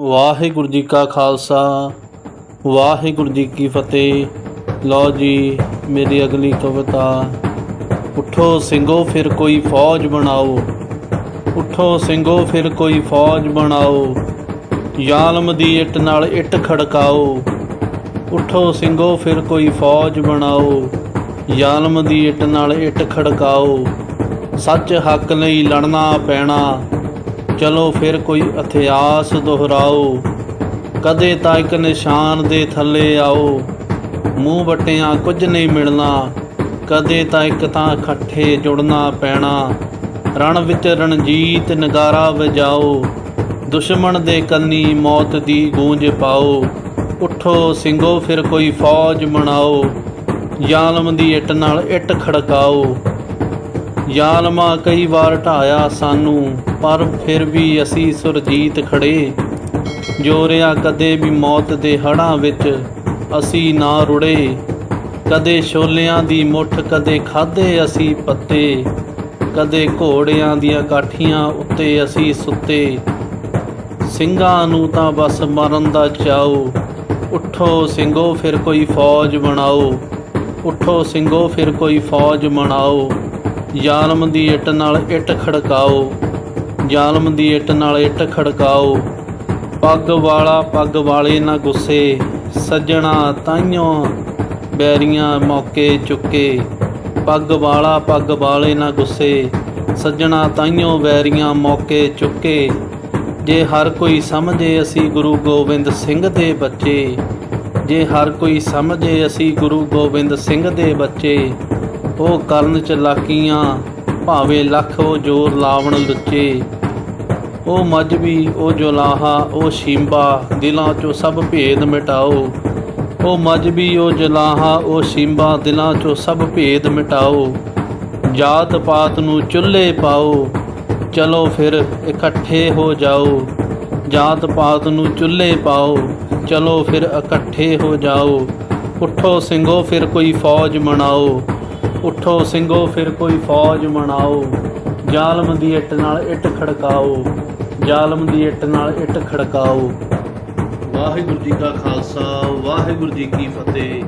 ਵਾਹਿਗੁਰੂ ਜੀ ਕਾ ਖਾਲਸਾ, ਵਾਹਿਗੁਰੂ ਜੀ ਕੀ ਫਤਿਹ। ਲਓ ਜੀ, ਮੇਰੀ ਅਗਲੀ ਕਵਿਤਾ। ਉਠੋ ਸਿੰਘੋ, ਫਿਰ ਕੋਈ ਫੌਜ ਬਣਾਓ। ਉਠੋ ਸਿੰਘੋ, ਫਿਰ ਕੋਈ ਫੌਜ ਬਣਾਓ। ਜ਼ਾਲਮ ਦੀ ਇੱਟ ਨਾਲ ਇੱਟ ਖੜਕਾਓ। ਉਠੋ ਸਿੰਘੋ, ਫਿਰ ਕੋਈ ਫੌਜ ਬਣਾਓ। ਜ਼ਾਲਮ ਦੀ ਇੱਟ ਨਾਲ ਇੱਟ ਖੜਕਾਓ। ਸੱਚ ਹੱਕ ਲਈ ਲੜਨਾ ਪੈਣਾ। ਚਲੋ ਫਿਰ ਕੋਈ ਇਤਿਹਾਸ ਦੁਹਰਾਓ, ਕਦੇ ਤਾਂ ਇੱਕ ਨਿਸ਼ਾਨ ਦੇ ਥੱਲੇ ਆਓ। ਮੂੰਹ ਵਟਿਆਂ ਕੁਝ ਨਹੀਂ ਮਿਲਣਾ, ਕਦੇ ਤਾਂ ਇੱਕ ਤਾਂ ਇਕੱਠੇ ਜੁੜਨਾ ਪੈਣਾ। ਰਣ ਵਿੱਚ ਰਣਜੀਤ ਨਗਾਰਾ ਵਜਾਓ, ਦੁਸ਼ਮਣ ਦੇ ਕੰਨੀ ਮੌਤ ਦੀ ਗੂੰਜ ਪਾਓ। ਉਠੋ ਸਿੰਘੋ, ਫਿਰ ਕੋਈ ਫੌਜ ਬਣਾਓ ਜ਼ਾਲਮ ਦੀ ਇੱਟ ਨਾਲ ਇੱਟ ਖੜਕਾਓ। ਯਾਲਮਾ ਕਈ ਵਾਰ ਢਾਇਆ ਸਾਨੂੰ, ਪਰ ਫਿਰ ਵੀ ਅਸੀਂ ਸੁਰਜੀਤ ਖੜੇ। ਜੋਰਿਆ ਕਦੇ ਵੀ ਮੌਤ ਦੇ ਹੜਾਂ ਵਿੱਚ, ਅਸੀਂ ਨਾ ਰੁੜੇ। ਕਦੇ ਛੋਲਿਆਂ ਦੀ ਮੁੱਠ, ਕਦੇ ਖਾਦੇ ਅਸੀਂ ਪੱਤੇ। ਕਦੇ ਘੋੜਿਆਂ ਦੀਆਂ ਕਾਠੀਆਂ ਉੱਤੇ ਅਸੀਂ ਸੁੱਤੇ। ਸਿੰਘਾਂ ਨੂੰ ਤਾਂ ਬਸ ਮਰਨ ਦਾ ਚਾਓ। ਉਠੋ ਸਿੰਘੋ, ਫਿਰ ਕੋਈ ਫੌਜ ਬਣਾਓ। ਉਠੋ ਸਿੰਘੋ, ਫਿਰ ਕੋਈ ਫੌਜ ਬਣਾਓ। ਜ਼ਾਲਮ ਦੀ ਇੱਟ ਨਾਲ ਇੱਟ ਖੜਕਾਓ, ਜ਼ਾਲਮ ਦੀ ਇੱਟ ਨਾਲ ਇੱਟ ਖੜਕਾਓ। ਪੱਗ ਵਾਲਾ ਪੱਗ ਵਾਲੇ ਨਾ ਗੁੱਸੇ, ਸੱਜਣਾ ਤਾਈਓ ਬੈਰੀਆਂ ਮੌਕੇ ਚੁੱਕੇ। ਪੱਗ ਵਾਲਾ ਪੱਗ ਵਾਲੇ ਨਾ ਗੁੱਸੇ, ਸੱਜਣਾ ਤਾਈਓ ਬੈਰੀਆਂ ਮੌਕੇ ਚੁੱਕੇ। ਜੇ ਹਰ ਕੋਈ ਸਮਝੇ ਅਸੀਂ ਗੁਰੂ ਗੋਬਿੰਦ ਸਿੰਘ ਦੇ ਬੱਚੇ, ਜੇ ਹਰ ਕੋਈ ਸਮਝੇ ਅਸੀਂ ਗੁਰੂ ਗੋਬਿੰਦ ਸਿੰਘ ਦੇ ਬੱਚੇ ਉਹ ਕਰਨ ਚਲਾਕੀਆਂ, ਭਾਵੇਂ ਲੱਖ ਉਹ ਜੋਰ ਲਾਵਣ ਲੁੱਚੇ। ਉਹ ਮਜਬੀ ਉਹ ਜੁਲਾਹਾ ਉਹ ਸ਼ੀਂਬਾ, ਦਿਲਾਂ ਚੋਂ ਸਭ ਭੇਦ ਮਿਟਾਓ। ਉਹ ਮਜਬੀ ਉਹ ਜਲਾਹਾ ਉਹ ਸ਼ੀਂਬਾ, ਦਿਲਾਂ ਚੋਂ ਸਭ ਭੇਦ ਮਿਟਾਓ। ਜਾਤ ਪਾਤ ਨੂੰ ਚੁੱਲ੍ਹੇ ਪਾਓ, ਚਲੋ ਫਿਰ ਇਕੱਠੇ ਹੋ ਜਾਓ। ਜਾਤ ਪਾਤ ਨੂੰ ਚੁੱਲ੍ਹੇ ਪਾਓ, ਚਲੋ ਫਿਰ ਇਕੱਠੇ ਹੋ ਜਾਓ। ਉੱਠੋ ਸਿੰਘੋ, ਫਿਰ ਕੋਈ ਫੌਜ ਬਣਾਓ ਉਠੋ ਸਿੰਘੋ, ਫਿਰ ਕੋਈ ਫੌਜ ਬਣਾਓ ਜ਼ਾਲਮ ਦੀ ਇੱਟ ਨਾਲ ਇੱਟ ਖੜਕਾਓ। ਜ਼ਾਲਮ ਦੀ ਇੱਟ ਨਾਲ ਇੱਟ ਖੜਕਾਓ। ਵਾਹਿਗੁਰੂ ਜੀ ਕਾ ਖਾਲਸਾ, ਵਾਹਿਗੁਰੂ ਜੀ ਕੀ ਫਤਿਹ।